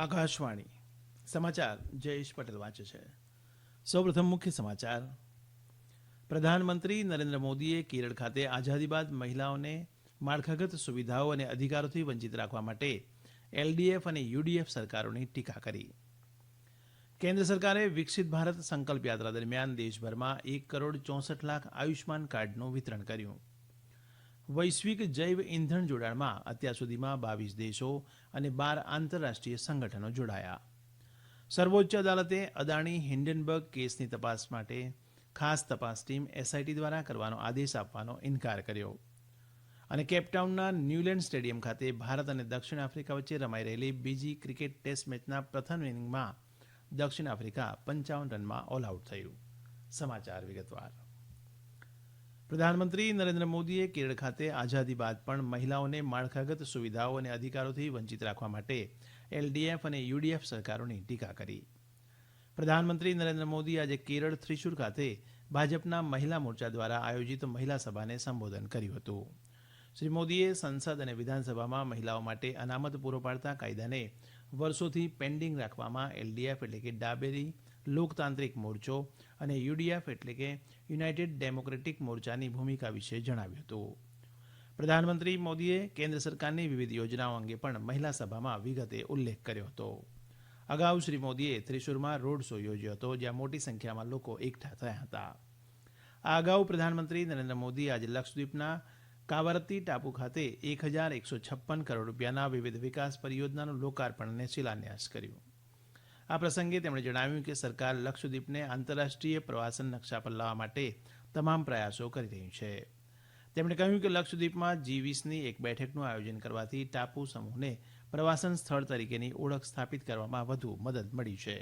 આકાશવાણી. સમાચાર જયેશ પટેલ વાંચે છે. સૌપ્રથમ મુખ્ય સમાચાર. પ્રધાનમંત્રી નરેન્દ્ર મોદીએ કેરળ ખાતે આઝાદી બાદ મહિલાઓને માળખાગત સુવિધાઓ અને અધિકારોથી વંચિત રાખવા માટે એલડીએફ અને યુડીએફ સરકારોની ટીકા કરી. કેન્દ્ર સરકારે વિકસિત ભારત સંકલ્પ યાત્રા દરમિયાન દેશભરમાં એક કરોડ ચોસઠ લાખ આયુષ્માન કાર્ડનું વિતરણ કર્યું. વૈશ્વિક જૈવ ઇંધણ જોડાણમાં અત્યાર સુધીમાં બાવીસ દેશો અને બાર આંતરરાષ્ટ્રીય સંગઠનો જોડાયા. સર્વોચ્ચ અદાલતે અદાણી હિન્ડનબર્ગ કેસની તપાસ માટે ખાસ તપાસ ટીમ એસઆઈટી દ્વારા કરવાનો આદેશ આપવાનો ઇનકાર કર્યો. અને કેપટાઉનના ન્યૂલેન્ડ સ્ટેડિયમ ખાતે ભારત અને દક્ષિણ આફ્રિકા વચ્ચે રમાઈ રહેલી બીજી ક્રિકેટ ટેસ્ટ મેચના પ્રથમ ઇનિંગમાં દક્ષિણ આફ્રિકા પંચાવન રનમાં ઓલ આઉટ થયું. સમાચાર વિગતવાર. પ્રધાનમંત્રી નરેન્દ્ર મોદીએ કેરળ ખાતે આઝાદી બાદ પણ મહિલાઓને માળખાગત સુવિધાઓ અને અધિકારોથી વંચિત રાખવા માટે એલડીએફ અને યુડીએફ સરકારોની ટીકા કરી. પ્રધાનમંત્રી નરેન્દ્ર મોદી આજે કેરળ થ્રિશુર ખાતે ભાજપના મહિલા મોરચા દ્વારા આયોજિત મહિલા સભાને સંબોધન કર્યું હતું. શ્રી મોદીએ સંસદ અને વિધાનસભામાં મહિલાઓ માટે અનામત પૂરો પાડતા કાયદાને વર્ષોથી પેન્ડિંગ રાખવામાં એલડીએફ એટલે કે ડાબેરી લોકતાંત્રિક મોરચો અને યુડીએફ એટલે કે યુનાઇટેડ ડેમોક્રેટિક મોરચાની ભૂમિકા વિશે જણાવ્યું હતું. પ્રધાનમંત્રી મોદીએ કેન્દ્ર સરકારની વિવિધ યોજનાઓ અંગે પણ મહિલા સભામાં વિગતે ઉલ્લેખ કર્યો હતો. અગાઉ શ્રી મોદીએ ત્રિશુરમાં રોડ શો યોજ્યો હતો, જ્યાં મોટી સંખ્યામાં લોકો એકઠા થયા હતા. આ અગાઉ પ્રધાનમંત્રી નરેન્દ્ર મોદી આજે લક્ષદ્વીપના કાવરતી ટાપુ ખાતે એક હજાર એકસો છપ્પન કરોડ રૂપિયાના વિવિધ વિકાસ પરિયોજનાનું લોકાર્પણ અને શિલાન્યાસ કર્યું. આ પ્રસંગે તેમણે જણાવ્યું કે સરકાર લક્ષદ્વીપને આંતરરાષ્ટ્રીય પ્રવાસન નકશા પર લાવવા માટે તમામ પ્રયાસો કરી રહી છે. તેમણે કહ્યું કે લક્ષદ્વીપમાં જી વીસની એક બેઠકનું આયોજન કરવાથી ટાપુ સમૂહને પ્રવાસન સ્થળ તરીકેની ઓળખ સ્થાપિત કરવામાં વધુ મદદ મળી છે.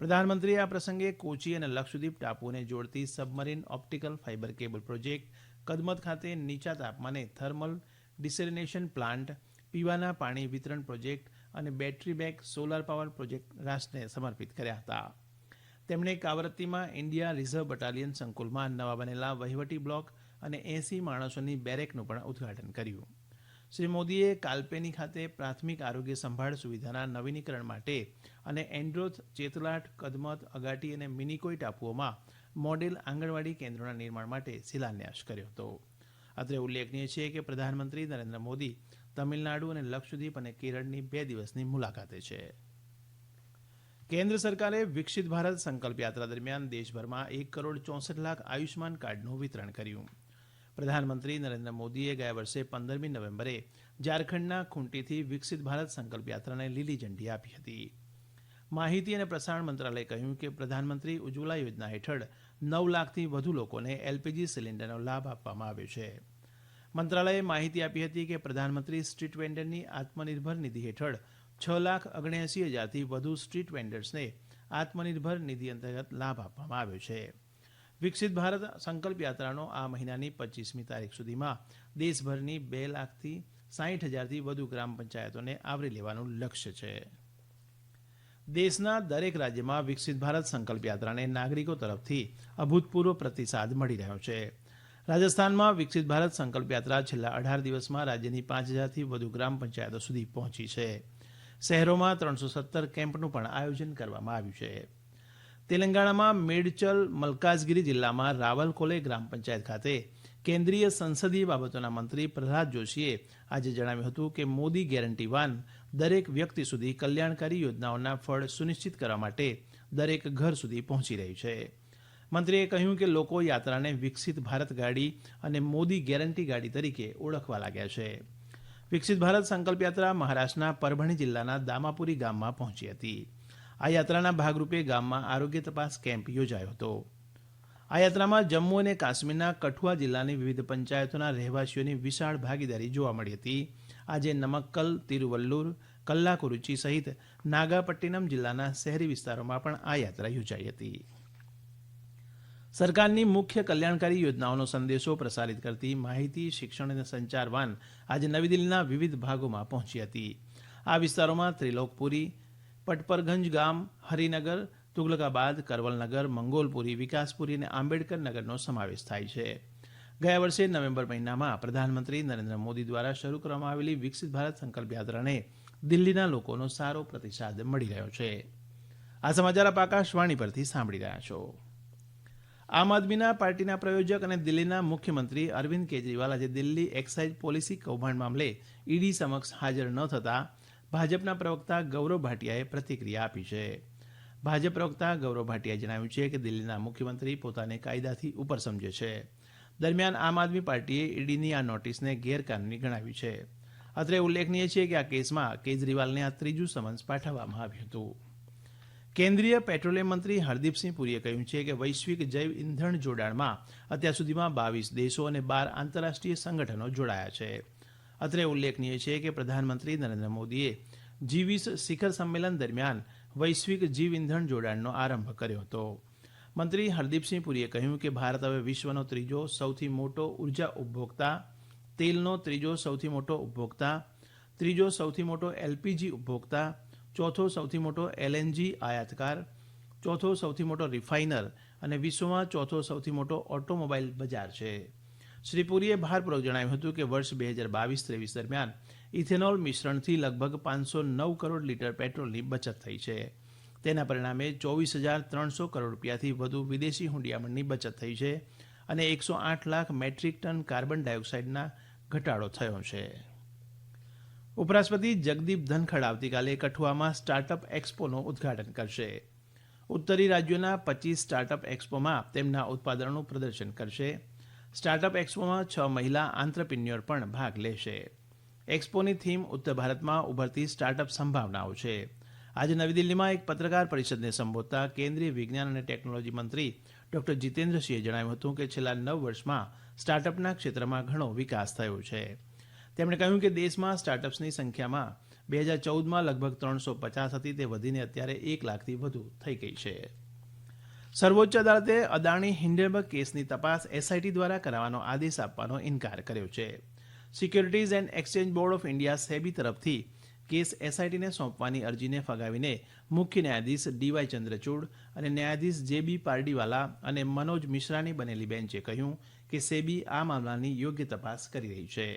પ્રધાનમંત્રીએ આ પ્રસંગે કોચી અને લક્ષદ્વીપ ટાપુને જોડતી submarine optical fibre cable project, Kadmat ખાતે નીચા તાપમાને થર્મલ ડિસેલિનેશન પ્લાન્ટ, પીવાના પાણી વિતરણ પ્રોજેક્ટ અને battery back solar power project રાષ્ટ્રને સમર્પિત કર્યા હતા. તેમણે કાવરત્તીમાં ઇન્ડિયા રિઝર્વ બટાલિયન સંકુલમાં નવા બનેલા વહીવટી બ્લોક અને એસી માણસોની બેરેકનું પણ ઉદ્ઘાટન કર્યું. શ્રી મોદીએ કાલ્પેની ખાતે પ્રાથમિક આરોગ્ય સંભાળ સુવિધાના નવીનીકરણ માટે અને એન્ડ્રોથ, ચેતલાટ, કદમત, અગાટી અને મિનિકોઈ ટાપુઓમાં મોડેલ આંગણવાડી કેન્દ્રોના નિર્માણ માટે શિલાન્યાસ કર્યો હતો. અત્રે ઉલ્લેખનીય છે કે પ્રધાનમંત્રી નરેન્દ્ર મોદી તમિલનાડુ અને લક્ષદ્વીપ અને કેરળની બે દિવસની મુલાકાતે છે. કેન્દ્ર સરકારે વિકસિત ભારત સંકલ્પ યાત્રા દરમિયાન દેશભરમાં એક કરોડ ચોસઠ લાખ આયુષ્માન કાર્ડનું વિતરણ કર્યું. પ્રધાનમંત્રી નરેન્દ્ર મોદીએ ગયા વર્ષે પંદરમી નવેમ્બરે ઝારખંડના ખૂંટીથી વિકસિત ભારત સંકલ્પ યાત્રાને લીલી ઝંડી આપી હતી. માહિતી અને પ્રસારણ મંત્રાલયે કહ્યું કે પ્રધાનમંત્રી ઉજ્જવલા યોજના હેઠળ નવ લાખથી વધુ લોકોને એલપીજી સિલિન્ડરનો લાભ આપવામાં આવ્યો છે. મંત્રાલયે માહિતી આપી હતી કે પ્રધાનમંત્રી સ્ટ્રીટ વેન્ડરની આત્મનિર્ભર નિધિ હેઠળ છ લાખ ઓગણએસી હજારથી વધુ સ્ટ્રીટ વેન્ડર્સને આત્મનિર્ભર નિધિ અંતર્ગત લાભ આપવામાં આવ્યો છે. વિકસિત ભારત સંકલ્પ યાત્રાનો આ મહિનાની પચીસમી તારીખ સુધીમાં દેશભરની બે લાખથી સાહીઠ હજારથી વધુ ગ્રામ પંચાયતોને આવરી લેવાનું લક્ષ્ય છે. દેશના દરેક રાજ્યમાં વિકસિત ભારત સંકલ્પ યાત્રાને નાગરિકો તરફથી અભૂતપૂર્વ પ્રતિસાદ મળી રહ્યો છે. રાજસ્થાનમાં વિકસિત ભારત સંકલ્પ યાત્રા છેલ્લા અઢાર દિવસમાં રાજ્યની પાંચ હજારથી વધુ ગ્રામ પંચાયતો સુધી પહોંચી છે. શહેરોમાં ત્રણસો સત્તર કેમ્પનું પણ આયોજન કરવામાં આવ્યું છે. તેલંગાણામાં મેડચલ મલકાજગીરી જિલ્લામાં રાવલકોલે ગ્રામ પંચાયત ખાતે કેન્દ્રીય સંસદીય બાબતોના મંત્રી પ્રહલાદ જોશીએ આજે જણાવ્યું હતું કે મોદી ગેરંટી વાન દરેક વ્યક્તિ સુધી કલ્યાણકારી યોજનાઓના ફળ સુનિશ્ચિત કરવા માટે દરેક ઘર સુધી પહોંચી રહી છે. મંત્રીએ કહ્યું કે લોકો યાત્રાને વિકસિત ભારત ગાડી અને મોદી ગેરંટી ગાડી તરીકે ઓળખવા લાગ્યા છે. વિકસિત ભારત સંકલ્પ યાત્રા મહારાષ્ટ્રના પરભણી જિલ્લાના દામાપુરી ગામમાં પહોંચી હતી. આ યાત્રાના ભાગરૂપે ગામમાં આરોગ્ય તપાસ કેમ્પ યોજાયો હતો. આ યાત્રામાં જમ્મુ અને કાશ્મીરના કઠુઆ જિલ્લાની વિવિધ પંચાયતોના રહેવાસીઓની વિશાળ ભાગીદારી જોવા મળી હતી. આજે નમક્કલ, તિરુવલ્લુર, કલ્લાકુરુચી સહિત નાગાપટ્ટિનમ જિલ્લાના શહેરી વિસ્તારોમાં પણ આ યાત્રા યોજાઈ હતી. સરકારની મુખ્ય કલ્યાણકારી યોજનાઓનો સંદેશો પ્રસારિત કરતી માહિતી, શિક્ષણ અને સંચાર વાન આજે નવી દિલ્હીના વિવિધ ભાગોમાં પહોંચી હતી. આ વિસ્તારોમાં ત્રિલોકપુરી, પટપરગંજ ગામ, હરિનગર, તુગલકાબાદ, કરવલનગર, મંગોલપુરી, વિકાસપુરી અને આંબેડકર નગરનો સમાવેશ થાય છે. ગયા વર્ષે નવેમ્બર મહિનામાં પ્રધાનમંત્રી નરેન્દ્ર મોદી દ્વારા શરૂ કરવામાં આવેલી વિકસિત ભારત સંકલ્પ યાત્રાને દિલ્હીના લોકોનો સારો પ્રતિસાદ મળી રહ્યો છે. આ સમાચાર આપ આકાશવાણી પરથી સાંભળી રહ્યા છો. આમ આદમીના પાર્ટીના પ્રયોજક અને દિલ્હીના મુખ્યમંત્રી અરવિંદ કેજરીવાલ આજે દિલ્હી એક્સાઇઝ પોલિસી કૌભાંડ મામલે ઈડી સમક્ષ હાજર ન થતાં ભાજપના પ્રવક્તા ગૌરવ ભાટિયાએ પ્રતિક્રિયા આપી છે. ભાજપ પ્રવક્તા ગૌરવ ભાટિયાએ જણાવ્યું છે કે દિલ્હીના મુખ્યમંત્રી પોતાને કાયદાથી ઉપર સમજે છે. દરમિયાન આમ આદમી પાર્ટીએ ઈડીની આ નોટિસને ગેરકાનૂની ગણાવી છે. અત્રે ઉલ્લેખનીય છે કે આ કેસમાં કેજરીવાલને આ ત્રીજું સમન્સ પાઠવવામાં આવ્યું હતું. કેન્દ્રીય પેટ્રોલિયમ મંત્રી હરદીપસિંહ પુરીએ કહ્યું છે કે વૈશ્વિક જૈવ ઇંધણ જોડાણમાં અત્યાર સુધીમાં બાવીસ દેશો અને બાર આંતરરાષ્ટ્રીય સંગઠનો જોડાયા છે. અત્રે ઉલ્લેખનીય છે કે પ્રધાનમંત્રી નરેન્દ્ર મોદીએ જી વીસ શિખર સંમેલન દરમિયાન વૈશ્વિક જીવ ઇંધણ જોડાણનો આરંભ કર્યો હતો. મંત્રી હરદીપસિંહ પુરીએ કહ્યું કે ભારત હવે વિશ્વનો ત્રીજો સૌથી મોટો ઊર્જા ઉપભોક્તા, તેલનો ત્રીજો સૌથી મોટો ઉપભોક્તા, ત્રીજો સૌથી મોટો એલપીજી ઉપભોક્તા ચોથો સૌથી મોટો એલએનજી આયાતકાર, ચોથો સૌથી મોટો રિફાઇનર અને વિશ્વમાં ચોથો સૌથી મોટો ઓટોમોબાઈલ બજાર છે. શ્રી પુરીએ ભારપૂર્વક જણાવ્યું હતું કે વર્ષ બે હજાર બાવીસ ત્રેવીસ દરમિયાન ઇથેનોલ મિશ્રણથી લગભગ પાંચસો નવ કરોડ લીટર પેટ્રોલની બચત થઈ છે. તેના પરિણામે ચોવીસ હજાર ત્રણસો કરોડ રૂપિયાથી વધુ વિદેશી હુંડિયામણની બચત થઈ છે અને એકસો આઠ લાખ મેટ્રિક ટન કાર્બન ડાયોક્સાઇડના ઘટાડો થયો છે. ઉપરાષ્ટ્રપતિ જગદીપ ધનખડ આવતીકાલે કઠુઆમાં સ્ટાર્ટઅપ એક્સપોનું ઉદઘાટન કરશે. ઉત્તરી રાજ્યોના પચીસ સ્ટાર્ટઅપ એક્સપોમાં તેમના ઉત્પાદનોનું પ્રદર્શન કરશે. સ્ટાર્ટઅપ એક્સપોમાં છ મહિલા આંત્રપ્રિન્યોર પણ ભાગ લેશે. એક્સપોની થીમ ઉત્તર ભારતમાં ઉભરતી સ્ટાર્ટઅપ સંભાવનાઓ છે. આજે નવી દિલ્હીમાં એક પત્રકાર પરિષદને સંબોધતા કેન્દ્રીય વિજ્ઞાન અને ટેકનોલોજી મંત્રી ડોક્ટર જીતેન્દ્રસિંહે જણાવ્યું હતું કે છેલ્લા નવ વર્ષમાં સ્ટાર્ટઅપના ક્ષેત્રમાં ઘણો વિકાસ થયો છે. તેમણે કહ્યું કે દેશમાં સ્ટાર્ટઅપ્સની સંખ્યામાં બે હજાર ચૌદમાં લગભગ ત્રણસો પચાસ હતી, તે વધીને અત્યારે એક લાખથી વધુ થઈ ગઈ છે. સર્વોચ્ચ અદાલતે અદાણી હિન્ડેનબર્ગ કેસની તપાસ એસઆઈટી દ્વારા કરાવવાનો આદેશ આપવાનો ઇનકાર કર્યો છે. Securities and Exchange Board of India SEBI તરફથી કેસ એસઆઈટીને સોંપવાની અરજીને ફગાવીને મુખ્ય ન્યાયાધીશ ડીવાય ચંદ્રચૂડ અને ન્યાયાધીશ જે બી પારડીવાલા અને મનોજ મિશ્રાની બનેલી બેન્ચે કહ્યું કે સેબી આ મામલાની યોગ્ય તપાસ કરી રહી છે.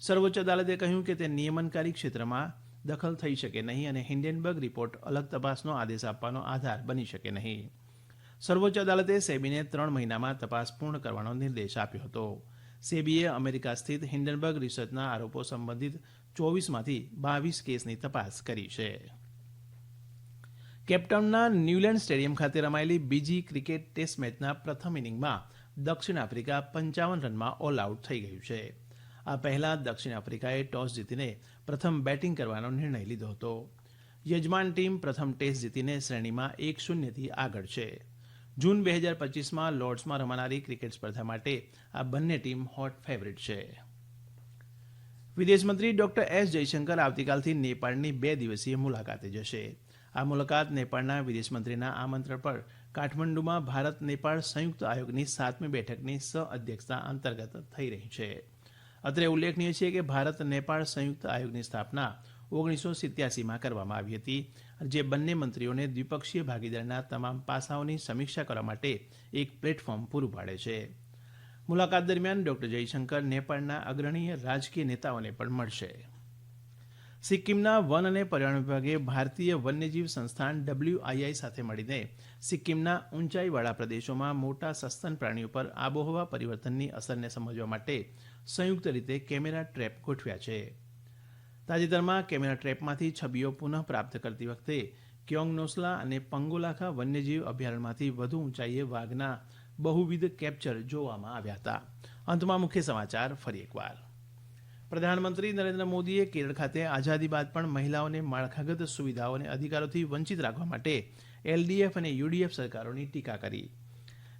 સર્વોચ્ચ અદાલતે કહ્યું કે તે નિયમનકારી ક્ષેત્રમાં દખલ થઈ શકે નહીં અને હિન્ડેનબર્ગ રિપોર્ટ અલગ તપાસનો આદેશ આપવાનો આધાર બની શકે નહીં. સર્વોચ્ચ અદાલતે સેબીને ત્રણ મહિનામાં તપાસ પૂર્ણ કરવાનો નિર્દેશ આપ્યો હતો. સેબીએ અમેરિકા સ્થિત હિન્ડનબર્ગ રિસર્ચના આરોપો સંબંધિત ચોવીસમાંથી બાવીસ કેસની તપાસ કરી છે. કેપટાઉનના ન્યૂલેન્ડ સ્ટેડિયમ ખાતે રમાયેલી બીજી ક્રિકેટ ટેસ્ટ મેચના પ્રથમ ઇનિંગમાં દક્ષિણ આફ્રિકા પંચાવન રનમાં ઓલ આઉટ થઈ ગયું છે. આ પહેલા દક્ષિણ આફ્રિકાએ ટોસ જીતીને પ્રથમ બેટિંગ કરવાનો નિર્ણય લીધો હતો. યજમાન ટીમ પ્રથમ ટેસ્ટ જીતીને શ્રેણીમાં એક શૂન્યથી આગળ છે. જૂન બે હજાર પચીસમાં લોર્ડ્સમાં રમાનારી ક્રિકેટ સ્પર્ધા માટે આ બંને ટીમ હોટ ફેવરિટ છે. વિદેશમંત્રી ડોક્ટર એસ જયશંકર આવતીકાલથી નેપાળની બે દિવસીય મુલાકાતે જશે. આ મુલાકાત નેપાળના વિદેશમંત્રીના આમંત્રણ પર કાઠમંડુમાં ભારત નેપાળ સંયુક્ત આયોગની સાતમી બેઠકની સહ અધ્યક્ષતા અંતર્ગત થઈ રહી છે. અત્રે ઉલ્લેખનીય છે કે ભારત નેપાળ સંયુક્ત આયોગની સ્થાપના ઓગણીસો સિત્યાસીમાં કરવામાં આવી હતી જે બંને મંત્રીઓને દ્વિપક્ષીય ભાગીદારીના તમામ પાસાઓની સમીક્ષા કરવા માટે એક પ્લેટફોર્મ પૂરું પાડે છે. મુલાકાત દરમિયાન ડોક્ટર જયશંકર નેપાળના અગ્રણીય રાજકીય નેતાઓને પણ મળશે. સિક્કિમના વન અને પર્યાવરણ વિભાગે ભારતીય વન્યજીવ સંસ્થાન ડબલ્યુઆઈઆઈ સાથે મળીને સિક્કિમના ઊંચાઈવાળા પ્રદેશોમાં મોટા સસ્તન પ્રાણીઓ પર આબોહવા પરિવર્તનની અસરને સમજવા માટે સંયુક્ત રીતે કેમેરા ટ્રેપ ગોઠવ્યા છે. તાજેતરમાં કેમેરા ટ્રેપમાંથી છબીઓ પુનઃ પ્રાપ્ત કરતી વખતે ક્યોંગ નોસલા અને પંગોલાખા વન્યજીવ અભયારણ્યમાંથી વધુ ઊંચાઈએ વાઘના બહુવિધ કેપ્ચર જોવામાં આવ્યા હતા. અંતમાં મુખ્ય સમાચાર ફરી એકવાર. પ્રધાનમંત્રી નરેન્દ્ર મોદીએ કેરળ ખાતે આઝાદી બાદ પણ મહિલાઓને માળખાગત સુવિધાઓ અને અધિકારોથી વંચિત રાખવા માટે એલડીએફ અને યુડીએફ સરકારોની ટીકા કરી.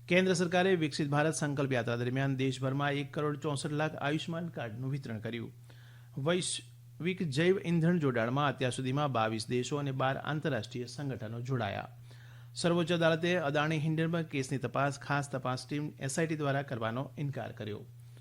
કેન્દ્ર સરકારે વિકસિત ભારત સંકલ્પ યાત્રા દરમિયાન દેશભરમાં એક કરોડ ચોસઠ લાખ આયુષ્માન કાર્ડનું વિતરણ કર્યું. વૈશ્વિક જૈવ ઇંધણ જોડાણમાં અત્યાર સુધીમાં બાવીસ દેશો અને બાર આંતરરાષ્ટ્રીય સંગઠનો જોડાયા. સર્વોચ્ચ અદાલતે અદાણી હિન્ડનબર્ગ કેસની તપાસ, ખાસ તપાસ ટીમ એસઆઈટી દ્વારા કરવાનો ઇનકાર કર્યો.